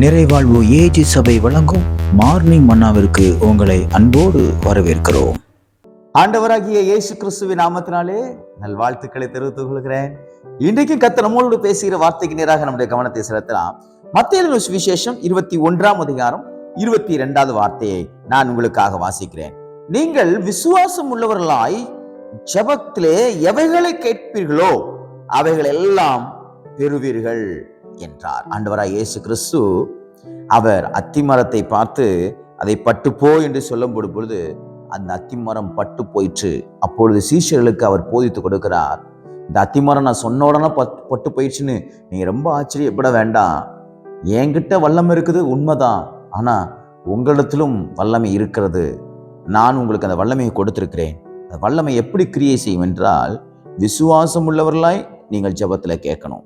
நிறைவாழ்வு AG சபை வழங்கும் morning மன்னாவிற்கு உங்களை அன்போடு வரவேற்கிறோம். ஆண்டவராகிய இயேசு கிறிஸ்துவின் நாமத்தினாலே நல்வாழ்த்துக்களை தெரிவித்துக் கொள்கிறேன். இன்றைக்கும் கத்த நம்மளோடு பேசுகிற வார்த்தைக்கு நேராக நம்முடைய கவனத்தை செலுத்தலாம். மத்திய விசேஷம் இருபத்தி ஒன்றாம் அதிகாரம் இருபத்தி இரண்டாவது வார்த்தையை நான் உங்களுக்காக வாசிக்கிறேன். நீங்கள் விசுவாசம் உள்ளவர்களாய் ஜபத்திலே எவைகளை கேட்பீர்களோ அவைகள் எல்லாம் பெறுவீர்கள். என்றார். ஆண்டவராய் இயேசு கிறிஸ்து அவர் அத்திமரத்தை பார்த்து அதை பட்டுப்போ என்று சொல்லும் பொழுது அந்த அத்திமரம் பட்டு போயிற்று அப்பொழுது சீஷர்களுக்கு அவர் போதித்து கொடுக்கிறார். இந்த அத்திமரம் நான் சொன்ன உடனே பட் பட்டு போயிடுச்சுன்னு நீ ரொம்ப ஆச்சரியப்பட வேண்டாம். என்கிட்ட வல்லமை இருக்குது உண்மைதான். ஆனால் உங்களிடத்திலும் வல்லமை இருக்கிறது. நான் உங்களுக்கு அந்த வல்லமையை கொடுத்துருக்கிறேன். அந்த வல்லமை எப்படி கிரியை செய்யும் என்றால் விசுவாசம் உள்ளவர்களாய் நீங்கள் ஜெபத்தில் கேட்கணும்.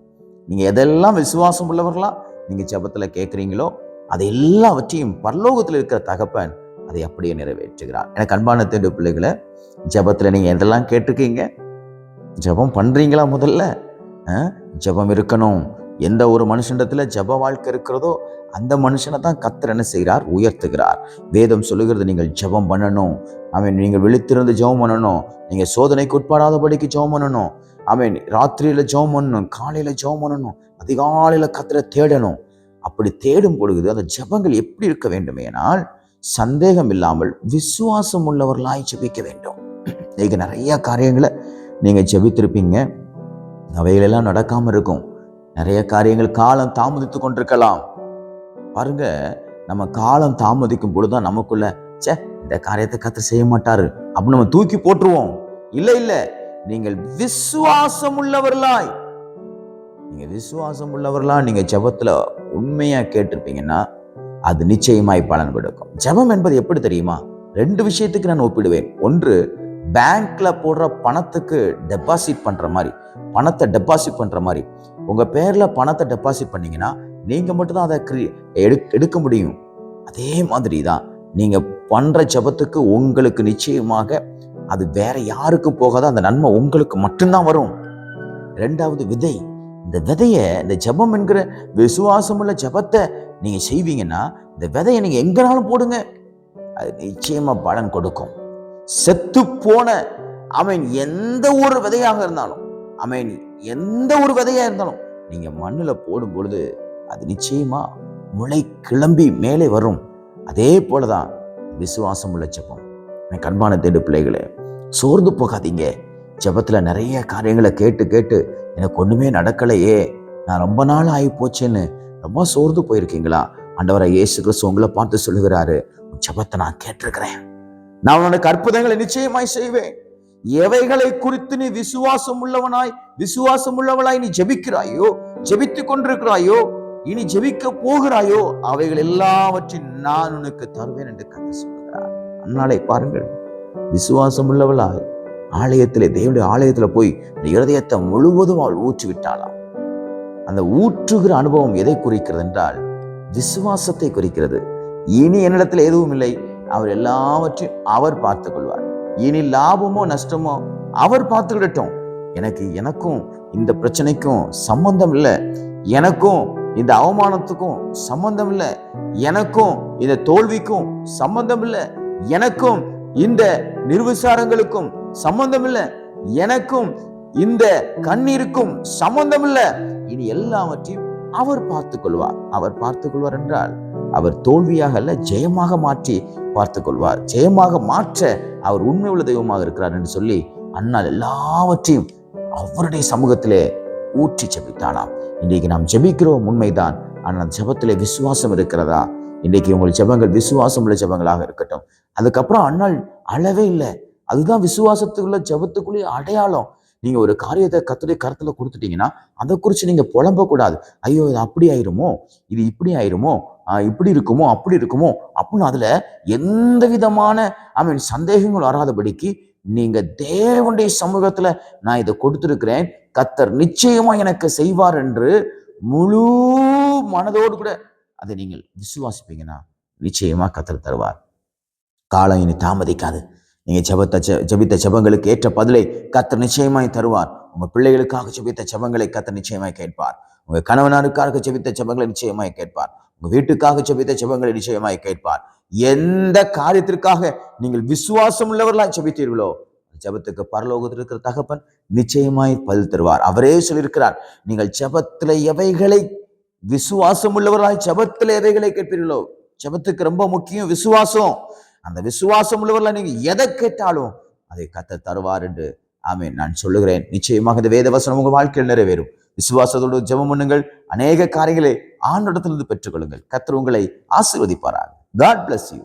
நீங்கள் எதெல்லாம் விசுவாசம் உள்ளவர்களா நீங்கள் ஜபத்தில் கேட்குறீங்களோ அதை எல்லாவற்றையும் பரலோகத்தில் இருக்கிற தகப்பன் அதை அப்படியே நிறைவேற்றுகிறார். எனக்கு அன்பான தேடு பிள்ளைகளை ஜபத்தில் நீங்கள் எதெல்லாம் கேட்டிருக்கீங்க? ஜெபம் பண்ணுறீங்களா முதல்ல? ஜபம் ஜெபம் இருக்கணும். எந்த ஒரு மனுஷனிடத்தில் ஜெப வாழ்க்கை இருக்கிறதோ அந்த மனுஷனை தான் கத்தர் என்ன செய்கிறார்? உயர்த்துகிறார். வேதம் சொல்லுகிறது நீங்கள் ஜெபம் பண்ணணும். அவன் நீங்கள் விழித்திருந்து ஜெபம் பண்ணணும். நீங்கள் சோதனைக்கு உட்படாதபடிக்கு ஜபம் பண்ணணும். அவன் ராத்திரியில் ஜெபம் பண்ணணும் காலையில் ஜெபம் பண்ணணும் அதிகாலையில் கத்திர தேடணும். அப்படி தேடும் பொழுது அந்த ஜெபங்கள் எப்படி இருக்க வேண்டுமேனால் சந்தேகம் இல்லாமல் விசுவாசம் உள்ளவர்களாய் ஜெபிக்க வேண்டும். நீங்க நிறைய காரியங்களை நீங்க ஜெபித்திருப்பீங்க. அவைகளெல்லாம் நடக்காம இருக்கும். நிறைய காரியங்கள் காலம் தாமதித்து கொண்டிருக்கலாம். பாருங்க நம்ம காலம் தாமதிக்கும் பொழுதுதான் நமக்குள்ள ச்சே இந்த காரியத்தை கத்து செய்ய மாட்டாரு. அப்படின்னு நம்ம தூக்கி போட்டுருவோம். இல்லை இல்லை. நீங்கள் விசுவாசம் உள்ளவர்களாய் நீங்க விசுவாசம் உள்ளவர்களா நீங்க ஜபத்துல உண்மையா கேட்டிருப்பீங்கன்னா அது நிச்சயமாய் பலன் கொடுக்கும். ஜெபம் என்பது எப்படி தெரியுமா? ரெண்டு விஷயத்துக்கு நான் ஒப்பிடுவேன். ஒன்று பேங்க்ல போடுற பணத்துக்கு டெபாசிட் பண்ற மாதிரி பணத்தை டெபாசிட் பண்ற மாதிரி. உங்க பேர்ல பணத்தை டெபாசிட் பண்ணீங்கன்னா நீங்க மட்டும்தான் அதை கிரி- எடுக்க முடியும். அதே மாதிரி தான் நீங்க பண்ற ஜெபத்துக்கு உங்களுக்கு நிச்சயமாக அது வேற யாருக்கும் போகாத அந்த நன்மை உங்களுக்கு மட்டும்தான் வரும். ரெண்டாவது விதை. இந்த விதையை இந்த ஜெபம் என்கிற விசுவாசமுள்ள ஜெபத்தை நீங்கள் செய்வீங்கன்னா இந்த விதையை நீங்கள் எங்கனாலும் போடுங்க. அது நிச்சயமாக பலன் கொடுக்கும். செத்து போன அவன் எந்த ஒரு விதையாக இருந்தாலும் அவன் எந்த ஒரு விதையாக இருந்தாலும் நீங்கள் மண்ணில் போடும் பொழுது அது நிச்சயமாக முளை கிளம்பி மேலே வரும். அதே போலதான் விசுவாசம் உள்ள ஜெபம். என் கண்பான தேடு பிள்ளைகளே சோர்ந்து போகாதீங்க. ஜெபத்துல நிறைய காரியங்களை கேட்டு கேட்டு எனக்கு ஒன்றுமே நடக்கலையே. நான் ரொம்ப நாள் ஆகி போச்சேன்னு ரொம்ப சோர்ந்து போயிருக்கீங்களா? ஆண்டவரை இயேசு கிறிஸ்து உங்களை பார்த்து சொல்லுகிறாரு. ஜபத்தை ஜெபத்தை நான் கேட்டிருக்கிறேன். நான் உனக்கு அற்புதங்களை நிச்சயமாய் செய்வேன். எவைகளை குறித்து நீ விசுவாசம் உள்ளவனாய் விசுவாசம் உள்ளவளாய் நீ ஜெபிக்கிறாயோ ஜெபித்துக் கொண்டிருக்கிறாயோ இனி ஜெபிக்க போகிறாயோ அவைகள் எல்லாவற்றையும் நான் உனக்கு தருவேன் என்று கத்து சொல்லுகிறார். அந்நாளை பாருங்கள். விசுவாசம் உள்ளவளாய் ஆலயத்திலே தேவனுடைய ஆலயத்துல போய் இருதயத்தை முழுவதும் அவள் ஊற்றி விட்டாளாம் அந்த ஊற்றுகிற அனுபவம் எதை குறிக்கிறது என்றால் விசுவாசத்தை குறிக்கிறது. இனி என்னிடத்தில் எதுவும் இல்லை. அவர் எல்லாவற்றையும் அவர் பார்த்து கொள்வார். இனி லாபமோ நஷ்டமோ அவர் பார்த்துக்கிடட்டும். எனக்கு எனக்கும் இந்த பிரச்சனைக்கும் சம்பந்தம் இல்லை. எனக்கும் இந்த அவமானத்துக்கும் சம்பந்தம் இல்லை. எனக்கும் இந்த தோல்விக்கும் சம்பந்தம் இல்லை. எனக்கும் இந்த நிர்விசாரங்களுக்கும் சம்பந்தம் இல்லை எனக்கும் இந்த கண்ணீருக்கும் சம்பந்தம் இல்லை இனி எல்லாவற்றையும் அவர் பார்த்துக் கொள்வார் அவர் பார்த்து கொள்வார் என்றால் அவர் தோல்வியாக அல்ல ஜெயமாக மாற்றி பார்த்து கொள்வார் ஜெயமாக மாற்ற அவர் உண்மை உள்ள தெய்வமாக இருக்கிறார் என்று சொல்லி அன்னால் எல்லாவற்றையும் அவருடைய சமூகத்திலே ஊற்றி ஜெபித்தாளாம் இன்றைக்கு நாம் ஜெபிக்கிறோம் உண்மைதான். ஆனால் அந்த ஜெபத்திலே விசுவாசம் இருக்கிறதா? இன்றைக்கு உங்கள் ஜெபங்கள் விசுவாசம் உள்ள ஜெபங்களாக இருக்கட்டும். அதுக்கப்புறம் அண்ணால் அழவே இல்லை. அதுதான் விசுவாசத்துக்குள்ள ஜபத்துக்குள்ளேயே அடையாளம். நீங்கள் ஒரு காரியத்தை கத்துடைய கருத்தில் கொடுத்துட்டீங்கன்னா அதை குறித்து நீங்கள் புலம்பக்கூடாது ஐயோ இது அப்படி ஆயிருமோ? இது இப்படி ஆயிருமோ? இப்படி இருக்குமோ? அப்படி இருக்குமோ? அப்படின்னு அதில் எந்த விதமான ஐ மீன் சந்தேகங்கள் வராதபடிக்கு நீங்கள் தேவனுடைய சமூகத்தில் நான் இதை கொடுத்துருக்கிறேன். கத்தர் நிச்சயமாக எனக்கு செய்வார் என்று முழு மனதோடு கூட அதை நீங்கள் விசுவாசிப்பீங்கன்னா நிச்சயமாக கத்தர் தருவார். காலம் இனி தாமதிக்காது. நீங்கள் ஜபத்த ஜபித்த ஜெபித்த ஏற்ற பதிலை கத்தர் நிச்சயமாய் தருவார். உங்கள் பிள்ளைகளுக்காக ஜபித்த ஜபங்களை கத்தர் நிச்சயமாய் கேட்பார். உங்கள் கணவனாருக்காக ஜபித்த ஜபங்களை நிச்சயமாய் கேட்பார். உங்கள் வீட்டுக்காக ஜபித்த ஜபங்களை நிச்சயமாய் கேட்பார். எந்த காரியத்திற்காக நீங்கள் விசுவாசம் உள்ளவர்களாக ஜபித்தீர்களோ ஜெபத்துக்கு பரலோகத்தில் இருக்கிற தகப்பன் நிச்சயமாய் பதில் தருவார். அவரே சொல்லியிருக்கிறார் நீங்கள் ஜபத்தில் எவைகளை விசுவாசம் உள்ளவர்களாய் ஜபத்தில் எதைகளை கேட்பீர்களோ? ஜெபத்துக்கு ரொம்ப முக்கியம் விசுவாசம். அந்த விசுவாசம் உள்ளவர்களாய் நீங்க எதை கேட்டாலும் அதை கத்த தருவார் என்று ஆமே நான் சொல்லுகிறேன். நிச்சயமாக இந்த வேத வசனம் உங்கள் வாழ்க்கையில் நிறைவேறும். விசுவாசத்தோடு ஜெபம் பண்ணுங்கள். அநேக காரியங்களை ஆண்டிடத்திலிருந்து பெற்றுக்கொள்ளுங்கள். கத்தர் உங்களை ஆசீர்வதிப்பாராக. God bless you